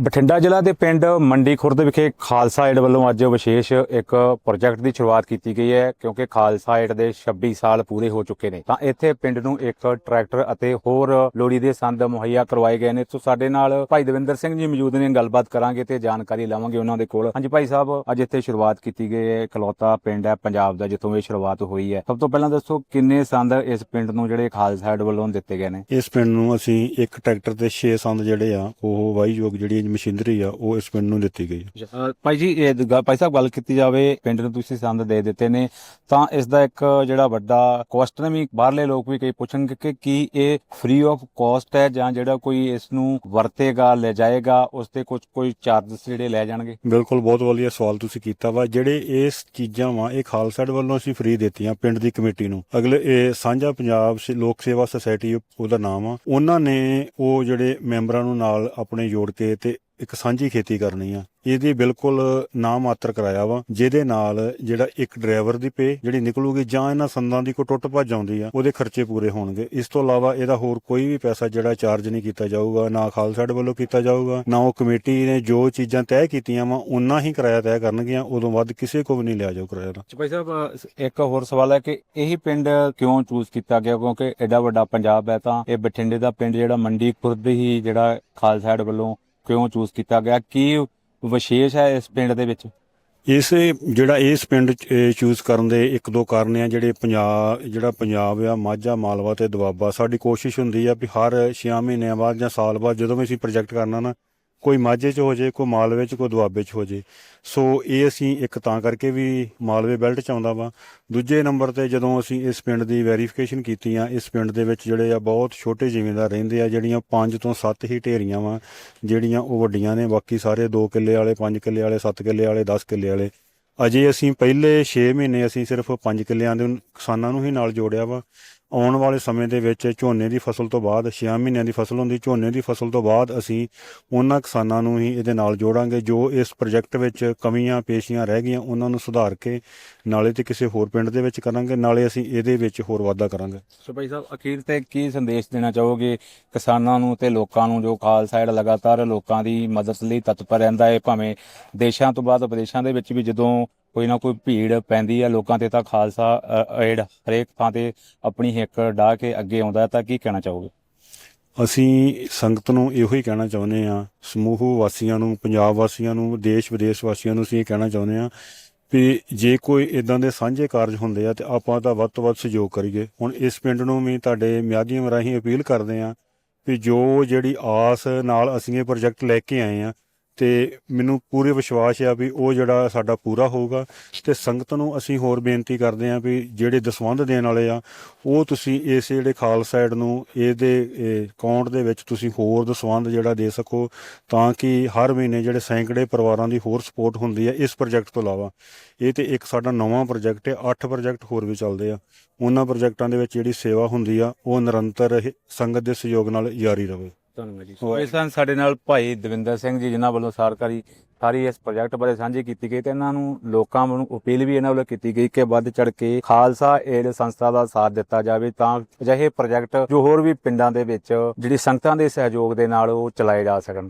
ਬਠਿੰਡਾ ਜ਼ਿਲ੍ਹਾ ਦੇ ਪਿੰਡ ਮੰਡੀ ਖੁਰਦ ਵਿਖੇ ਖਾਲਸਾ ਏਡ ਵੱਲੋਂ ਅੱਜ ਵਿਸ਼ੇਸ਼ ਇੱਕ ਪ੍ਰੋਜੈਕਟ ਦੀ ਸ਼ੁਰੂਆਤ ਕੀਤੀ ਗਈ ਹੈ, ਕਿਉਂਕਿ ਖਾਲਸਾ ਏਡ ਦੇ 26 ਸਾਲ ਪੂਰੇ ਹੋ ਚੁੱਕੇ ਨੇ। ਤਾਂ ਇੱਥੇ ਪਿੰਡ ਨੂੰ ਇੱਕ ਟਰੈਕਟਰ ਅਤੇ ਹੋਰ ਲੋੜੀ ਦੇ ਸੰਦ ਮੁਹੱਈਆ ਕਰਵਾਏ ਗਏ ਨੇ। ਸੋ ਸਾਡੇ ਨਾਲ ਭਾਈ ਦਵਿੰਦਰ ਸਿੰਘ ਜੀ ਮੌਜੂਦ ਨੇ, ਗੱਲਬਾਤ ਕਰਾਂਗੇ ਤੇ ਜਾਣਕਾਰੀ ਲਵਾਂਗੇ ਉਹਨਾਂ ਦੇ ਕੋਲ। ਹਾਂਜੀ ਭਾਈ ਸਾਹਿਬ, ਅੱਜ ਇੱਥੇ ਸ਼ੁਰੂਆਤ ਕੀਤੀ ਗਈ ਹੈ। ਇਕਲੌਤਾ ਪਿੰਡ ਹੈ ਪੰਜਾਬ ਦਾ, ਜਿੱਥੋਂ ਇਹ ਸ਼ੁਰੂਆਤ ਹੋਈ ਹੈ। ਸਭ ਤੋਂ ਪਹਿਲਾਂ ਦੱਸੋ, ਕਿੰਨੇ ਸੰਦ ਇਸ ਪਿੰਡ ਨੂੰ ਜਿਹੜੇ ਖਾਲਸਾ ਏਡ ਵੱਲੋਂ ਦਿੱਤੇ ਗਏ ਨੇ? ਇਸ ਪਿੰਡ ਨੂੰ ਅਸੀਂ ਇੱਕ ਟਰੈਕਟਰ ਤੇ 6 ਸੰਦ ਜਿਹੜੇ ਆ, ਉਹ ਵਾਹੀਯੋਗ ਜਿਹੜੀ ਮਸ਼ੀਨਰੀ ਆ ਉਹ ਇਸ ਪਿੰਡ ਨੂੰ ਦਿੱਤੀ ਗਈ। ਅਹ ਭਾਈ ਜੀ ਇਹ ਗ- ਭਾਈ ਸਾਹਿਬ ਗੱਲ ਕੀਤੀ ਜਾਵੇ ਪਿੰਡ ਨੂੰ ਤੁਸੀਂ ਸੰਦ ਦੇ ਦਿੱਤੇ ਨੇ ਤਾਂ ਇਸ ਦਾ ਇੱਕ ਜਿਹੜਾ ਵੱਡਾ ਕੁਐਸਚਨ ਵੀ ਬਾਹਰਲੇ ਲੋਕ ਵੀ ਕਈ ਪੁੱਛਣਗੇ ਕਿ ਕੀ ਇਹ ਫ੍ਰੀ ਆਫ ਕਾਸਟ ਹੈ ਜਾਂ ਜਿਹੜਾ ਕੋਈ ਇਸ ਨੂੰ ਵਰਤੇਗਾ ਲੈ ਜਾਏਗਾ ਉਸ ਤੇ ਕੁਝ ਕੋਈ ਚਾਰजेस ਜਿਹੜੇ ਲੈ ਜਾਣਗੇ? ਬਿਲਕੁਲ ਬਹੁਤ ਵਧੀਆ ਸਵਾਲ ਤੁਸੀਂ ਕੀਤਾ ਵਾ। ਜਿਹੜੇ ਇਸ ਚੀਜ਼ਾਂ ਵਾ ਇਹ ਖਾਲਸਾ ਏਡ ਵੱਲੋਂ ਅਸੀਂ ਫ੍ਰੀ ਦਿੱਤੀਆਂ ਪਿੰਡ ਦੀ ਕਮੇਟੀ ਨੂੰ। ਅਗਲੇ ਇਹ ਸਾਂਝਾ ਪੰਜਾਬ ਸ- ਲੋਕ ਸੇਵਾ ਸੁਸਾਇਟੀ ਉਹਦਾ ਨਾਮ ਆ। ਉਹਨਾਂ ਨੇ ਉਹ ਜਿਹੜੇ ਮੈਂਬਰਾਂ ਨੂੰ ਨਾਲ ਆਪਣੇ ਜੋੜ ਕੇ ਤੇ ਇੱਕ ਸਾਂਝੀ ਖੇਤੀ ਕਰਨੀ ਆ। ਇਹਦੀ ਬਿਲਕੁਲ ਨਾ ਮਾਤਰ ਕਰਾਇਆ ਵਾ, ਜਿਹਦੇ ਨਾਲ ਜਿਹੜਾ ਇੱਕ ਡਰਾਈਵਰ ਦੀ ਪੇ ਜਿਹੜੀ ਨਿਕਲੂਗੀ ਜਾਂ ਇਹਨਾਂ ਸੰਦਾਂ ਦੀ ਕੋ ਟੁੱਟ ਭੱਜ ਆਉਂਦੀ ਆ, ਉਹਦੇ ਖਰਚੇ ਪੂਰੇ ਹੋਣਗੇ। ਇਸ ਤੋਂ ਇਲਾਵਾ ਇਹਦਾ ਹੋਰ ਕੋਈ ਵੀ ਪੈਸਾ ਜਿਹੜਾ ਚਾਰਜ ਨਹੀਂ ਕੀਤਾ ਜਾਊਗਾ, ਨਾ ਖਾਲਸਾ ਵੱਲੋਂ ਕੀਤਾ ਜਾਊਗਾ, ਨਾ ਉਹ ਕਮੇਟੀ ਨੇ ਜੋ ਚੀਜ਼ਾਂ ਤੈਅ ਕੀਤੀਆਂ ਵਾ ਉਹਨਾਂ ਹੀ ਕਿਰਾਇਆ ਤੈਅ ਕਰਨਗੀਆਂ, ਉਦੋਂ ਵੱਧ ਕਿਸੇ ਕੋ ਵੀ ਨਹੀਂ ਲਿਆ ਜਾਊ ਕਿਰਾਇਆ ਦਾ। ਭਾਈ ਸਾਹਿਬ ਇੱਕ ਹੋਰ ਸਵਾਲ ਹੈ ਕਿ ਇਹ ਪਿੰਡ ਕਿਉਂ ਚੂਜ਼ ਕੀਤਾ ਗਿਆ? ਕਿਉਂਕਿ ਐਡਾ ਵੱਡਾ ਪੰਜਾਬ ਹੈ ਤਾਂ ਇਹ ਬਠਿੰਡੇ ਦਾ ਪਿੰਡ ਜਿਹੜਾ ਮੰਡੀ ਖੁਰਦ ਹੀ ਜਿਹੜਾ ਖਾਲਸਾ ਵੱਲੋਂ ਕਿਉਂ ਚੂਜ਼ ਕੀਤਾ ਗਿਆ? ਕੀ ਵਿਸ਼ੇਸ਼ ਹੈ ਇਸ ਪਿੰਡ ਦੇ ਵਿੱਚ? ਇਸ ਜਿਹੜਾ ਇਸ ਪਿੰਡ ਚੂਜ਼ ਕਰਨ ਦੇ ਇੱਕ ਦੋ ਕਾਰਨ ਆ, ਜਿਹੜੇ ਪੰਜਾਬ ਜਿਹੜਾ ਪੰਜਾਬ ਆ, ਮਾਝਾ, ਮਾਲਵਾ ਤੇ ਦੁਆਬਾ, ਸਾਡੀ ਕੋਸ਼ਿਸ਼ ਹੁੰਦੀ ਆ ਵੀ ਹਰ 6 ਮਹੀਨਿਆਂ ਬਾਅਦ ਜਾਂ ਸਾਲ ਬਾਅਦ ਜਦੋਂ ਵੀ ਅਸੀਂ ਪ੍ਰੋਜੈਕਟ ਕਰਨਾ ਨਾ ਕੋਈ ਮਾਝੇ 'ਚ ਹੋ ਜੇ, ਕੋਈ ਮਾਲਵੇ 'ਚ, ਕੋਈ ਦੁਆਬੇ 'ਚ ਹੋ ਜੇ। ਸੋ ਇਹ ਅਸੀਂ ਇੱਕ ਤਾਂ ਕਰਕੇ ਵੀ ਮਾਲਵੇ ਬੈਲਟ 'ਚ ਆਉਂਦਾ ਵਾ। ਦੂਜੇ ਨੰਬਰ ਤੇ ਜਦੋਂ ਅਸੀਂ ਇਸ ਪਿੰਡ ਦੀ ਵੈਰੀਫਿਕੇਸ਼ਨ ਕੀਤੀ ਆ, ਇਸ ਪਿੰਡ ਦੇ ਵਿੱਚ ਜਿਹੜੇ ਆ ਬਹੁਤ ਛੋਟੇ ਜ਼ਿਮੀਂਦਾਰ ਰਹਿੰਦੇ ਆ, ਜਿਹੜੀਆਂ 5 ਤੋਂ 7 ਹੀ ਢੇਰੀਆਂ ਵਾ, ਜਿਹੜੀਆਂ ਉਹ ਵੱਡੀਆਂ ਨੇ। ਬਾਕੀ ਸਾਰੇ 2 ਕਿੱਲੇ ਵਾਲੇ 5 ਕਿੱਲੇ ਵਾਲੇ 7 ਕਿੱਲੇ ਵਾਲੇ 10 ਕਿੱਲੇ ਵਾਲੇ। ਅਜੇ ਅਸੀਂ ਪਹਿਲੇ 6 ਮਹੀਨੇ ਅਸੀਂ ਸਿਰਫ 5 ਕਿੱਲਿਆਂ ਦੇ ਕਿਸਾਨਾਂ ਨੂੰ ਹੀ ਨਾਲ ਜੋੜਿਆ ਵਾ। ਆਉਣ ਵਾਲੇ ਸਮੇਂ ਦੇ ਵਿੱਚ ਝੋਨੇ ਦੀ ਫਸਲ ਤੋਂ ਬਾਅਦ 6 ਮਹੀਨਿਆਂ ਦੀ ਫਸਲ ਹੁੰਦੀ, ਝੋਨੇ ਦੀ ਫਸਲ ਤੋਂ ਬਾਅਦ ਅਸੀਂ ਉਹਨਾਂ ਕਿਸਾਨਾਂ ਨੂੰ ਹੀ ਇਹਦੇ ਨਾਲ ਜੋੜਾਂਗੇ, ਜੋ ਇਸ ਪ੍ਰੋਜੈਕਟ ਵਿੱਚ ਕਮੀਆਂ ਪੇਸ਼ੀਆਂ ਰਹਿ ਗਈਆਂ, ਉਹਨਾਂ ਨੂੰ ਸੁਧਾਰ ਕੇ ਨਾਲੇ ਤੇ ਕਿਸੇ ਹੋਰ ਪਿੰਡ ਦੇ ਵਿੱਚ ਕਰਾਂਗੇ, ਨਾਲੇ ਅਸੀਂ ਇਹਦੇ ਵਿੱਚ ਹੋਰ ਵਾਧਾ ਕਰਾਂਗੇ। ਸੋ ਭਾਈ ਸਾਹਿਬ, ਅਖੀਰ ਤੇ ਕੀ ਸੰਦੇਸ਼ ਦੇਣਾ ਚਾਹੋਗੇ ਕਿਸਾਨਾਂ ਨੂੰ ਤੇ ਲੋਕਾਂ ਨੂੰ, ਜੋ ਖਾਲਸਾ ਏਡ ਲਗਾਤਾਰ ਲੋਕਾਂ ਦੀ ਮਦਦ ਲਈ ਤਤਪਰ ਰਹਿੰਦਾ ਹੈ, ਭਾਵੇਂ ਦੇਸ਼ਾਂ ਤੋਂ ਬਾਅਦ ਵਿਦੇਸ਼ਾਂ ਦੇ ਵਿੱਚ ਵੀ ਜਦੋਂ ਕੋਈ ਨਾ ਕੋਈ ਭੀੜ ਪੈਂਦੀ ਹੈ ਲੋਕਾਂ ਤੇ ਤਾਂ ਖਾਲਸਾ ਏਡ ਹਰੇਕ ਥਾਂ ਤੇ ਆਪਣੀ ਹਿੱਕ ਢਾ ਕੇ ਅੱਗੇ ਆਉਂਦਾ ਤਾਂ ਕੀ ਕਹਿਣਾ ਚਾਹੋਗੇ? ਅਸੀਂ ਸੰਗਤ ਨੂੰ ਇਹੋ ਹੀ ਕਹਿਣਾ ਚਾਹੁੰਦੇ ਆ ਸਮੂਹ ਵਾਸੀਆਂ ਨੂੰ, ਪੰਜਾਬ ਵਾਸੀਆਂ ਨੂੰ, ਦੇਸ਼ ਵਿਦੇਸ਼ ਵਾਸੀਆਂ ਨੂੰ ਅਸੀਂ ਇਹ ਕਹਿਣਾ ਚਾਹੁੰਦੇ ਆ ਵੀ ਜੇ ਕੋਈ ਇਦਾਂ ਦੇ ਸਾਂਝੇ ਕਾਰਜ ਹੁੰਦੇ ਆ ਤੇ ਆਪਾਂ ਤਾਂ ਵੱਧ ਤੋਂ ਵੱਧ ਸਹਿਯੋਗ ਕਰੀਏ। ਹੁਣ ਇਸ ਪਿੰਡ ਨੂੰ ਵੀ ਤੁਹਾਡੇ ਮਿਆਦੀਆਂ ਰਾਹੀਂ ਅਪੀਲ ਕਰਦੇ ਆ ਵੀ ਜੋ ਜਿਹੜੀ ਆਸ ਨਾਲ ਅਸੀਂ ਇਹ ਪ੍ਰੋਜੈਕਟ ਲੈ ਕੇ ਆਏ ਆ ਤੇ ਮੈਨੂੰ ਪੂਰੇ ਵਿਸ਼ਵਾਸ ਆ ਵੀ ਉਹ ਜਿਹੜਾ ਸਾਡਾ ਪੂਰਾ ਹੋਊਗਾ ਤੇ ਸੰਗਤ ਨੂੰ ਅਸੀਂ ਹੋਰ ਬੇਨਤੀ ਕਰਦੇ ਹਾਂ ਵੀ ਜਿਹੜੇ ਦਸਵੰਧ ਦੇਣ ਵਾਲੇ ਆ, ਉਹ ਤੁਸੀਂ ਇਸ ਜਿਹੜੇ ਖਾਲਸਾ ਏਡ ਨੂੰ, ਇਹਦੇ ਅਕਾਊਂਟ ਦੇ ਵਿੱਚ ਤੁਸੀਂ ਹੋਰ ਦਸਵੰਧ ਜਿਹੜਾ ਦੇ ਸਕੋ ਤਾਂ ਕਿ ਹਰ ਮਹੀਨੇ ਜਿਹੜੇ ਸੈਂਕੜੇ ਪਰਿਵਾਰਾਂ ਦੀ ਹੋਰ ਸਪੋਰਟ ਹੁੰਦੀ ਹੈ ਇਸ ਪ੍ਰੋਜੈਕਟ ਤੋਂ ਇਲਾਵਾ। ਇਹ ਤੇ ਇੱਕ ਸਾਡਾ ਨਵਾਂ ਪ੍ਰੋਜੈਕਟ ਹੈ ਅੱਠ ਪ੍ਰੋਜੈਕਟ ਹੋਰ ਵੀ ਚੱਲਦੇ ਆ। ਉਹਨਾਂ ਪ੍ਰੋਜੈਕਟਾਂ ਦੇ ਵਿੱਚ ਜਿਹੜੀ ਸੇਵਾ ਹੁੰਦੀ ਆ, ਉਹ ਨਿਰੰਤਰ ਸੰਗਤ ਦੇ ਸਹਿਯੋਗ ਨਾਲ ਜਾਰੀ ਰਹੇ ਧੰਨਵਾਦ ਜੀ ਸੋ। ਇਸ ਸਨ ਸਾਡੇ ਨਾਲ ਭਾਈ ਦਵਿੰਦਰ ਸਿੰਘ ਜੀ, ਜਿਨ੍ਹਾਂ ਵੱਲੋਂ ਸਰਕਾਰੀ ਸਾਰੀ ਇਸ ਪ੍ਰੋਜੈਕਟ ਬਾਰੇ ਸਾਂਝੀ ਕੀਤੀ ਗਈ ਤੇ ਇਹਨਾਂ ਨੂੰ ਲੋਕਾਂ ਨੂੰ ਅਪੀਲ ਵੀ ਇਹਨਾਂ ਵੱਲੋਂ ਕੀਤੀ ਗਈ ਕਿ ਵੱਧ ਚੜ ਕੇ ਖਾਲਸਾ ਏਡ ਸੰਸਥਾ ਦਾ ਸਾਥ ਦਿੱਤਾ ਜਾਵੇ ਤਾਂ ਅਜਿਹੇ ਪ੍ਰੋਜੈਕਟ ਜੋ ਹੋਰ ਵੀ ਪਿੰਡਾਂ ਦੇ ਵਿੱਚ ਜਿਹੜੀ ਸੰਗਤਾਂ ਦੇ ਸਹਿਯੋਗ ਦੇ ਨਾਲ ਉਹ ਚਲਾਏ ਜਾ ਸਕਣ।